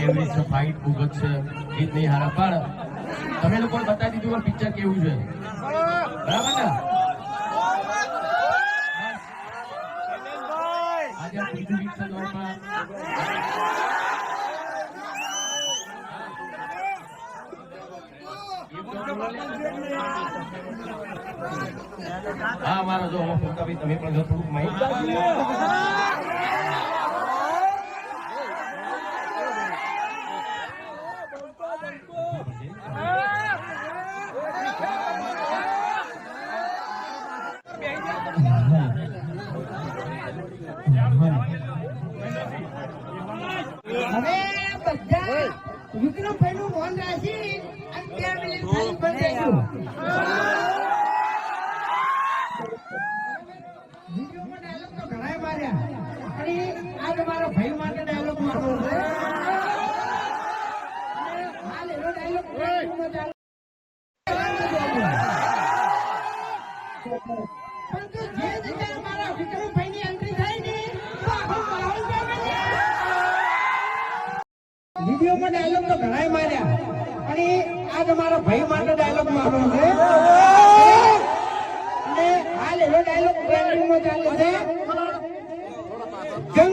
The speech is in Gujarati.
એવરેજ છે ફાઇટ ભૂગત છે જીત નહીં હારા. પણ તમે લોકો બતાવી દીધું પિક્ચર કેવું છે? બરાબર ને? હા, મારો જો તમે પણ જો થોડુંક માહિતી હવે બધા વિક્રમભાઈ નું મોન રાખી અને બે મિનિટ ખાલી બંધ તો માર્યા. પણ આ તમારા ભાઈ માટે ડાયલોગ હાલ એનો. પરંતુ જે જગ્યાએ ઘણાય માર્યા. પણ એ આજ તમારા ભાઈ માટે ડાયલોગ મારો છે. અને હાલ એવો ડાયલોગ ટ્રેન્ડિંગમાં ચાલે છે. જંગ